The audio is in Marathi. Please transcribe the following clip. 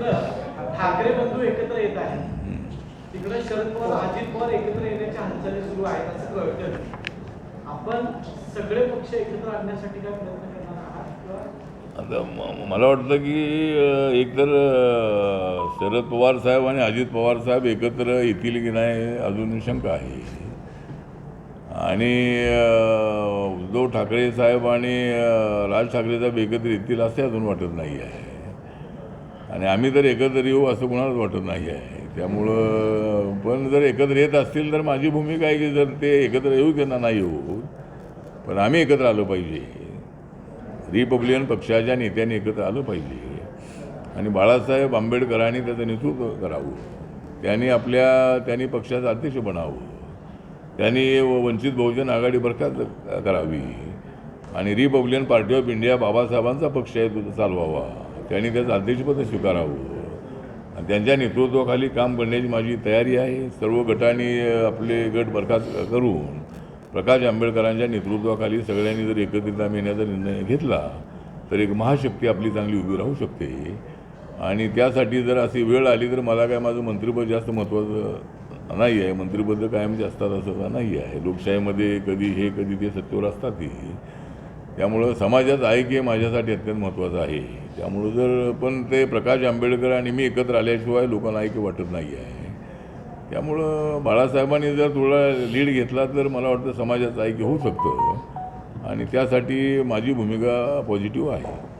तिकडं ठाकरे बंधू एकत्र येत आहेत. तिकडं शरद पवार अजित पवार एकत्र येण्याच्या हालचाली सुरू आहेत असं कळतं आपण सगळे पक्ष एकत्र आणण्यासाठी काय प्रयत्न करणार आहात किंवा? आता मला वाटतं की एकतर शरद पवार साहेब आणि अजित पवार साहेब एकत्र येतील की नाही अजून शंका आहे. आणि उद्धव ठाकरे साहेब आणि राज ठाकरे साहेब एकत्र येतील असे अजून वाटत नाही आहे. आणि आम्ही तर एकत्र येऊ असं कुणालाच वाटत नाही आहे. त्यामुळं पण जर एकत्र येत असतील तर माझी भूमिका आहे की जर ते एकत्र येऊ त्यांना नाही येऊ पण आम्ही एकत्र आलो पाहिजे. रिपब्लिकन पक्षाच्या नेत्यांनी एकत्र आलं पाहिजे. आणि बाळासाहेब आंबेडकरांनी त्याचं नेतृत्व करावं. त्यांनी आपल्या त्यांनी पक्षाचं अध्यक्ष बनावं. त्यांनी वंचित बहुजन आघाडी बरखास्त करावी. आणि रिपब्लिकन पार्टी ऑफ इंडिया बाबासाहेबांचा पक्ष आहे तो चालवावा. त्यांनी त्याचं अध्यक्षपद स्वीकारावं. आणि त्यांच्या नेतृत्वाखाली काम करण्याची माझी तयारी आहे. सर्व गटांनी आपले गट बरखास्त करून प्रकाश आंबेडकरांच्या नेतृत्वाखाली सगळ्यांनी जर एकत्रित मिळण्याचा येण्याचा निर्णय घेतला तर एक महाशक्ती आपली चांगली उभी राहू शकते. आणि त्यासाठी जर अशी वेळ आली तर मला काय माझं मंत्रिपद जास्त महत्त्वाचं नाही आहे. मंत्रिपद कायमचे असतात असं नाही आहे. लोकशाहीमध्ये कधी हे कधी ते सत्तेवर असतातही. त्यामुळं समाजात ऐक्य हे माझ्यासाठी अत्यंत महत्त्वाचं आहे. त्यामुळं जर पण ते प्रकाश आंबेडकर आणि मी एकत्र आल्याशिवाय लोकांना ऐक्य वाटत नाही आहे. त्यामुळं बाळासाहेबांनी जर थोडा लीड घेतला तर मला वाटतं समाजाचं ऐक्य होऊ शकतं. आणि त्यासाठी माझी भूमिका पॉझिटिव्ह आहे.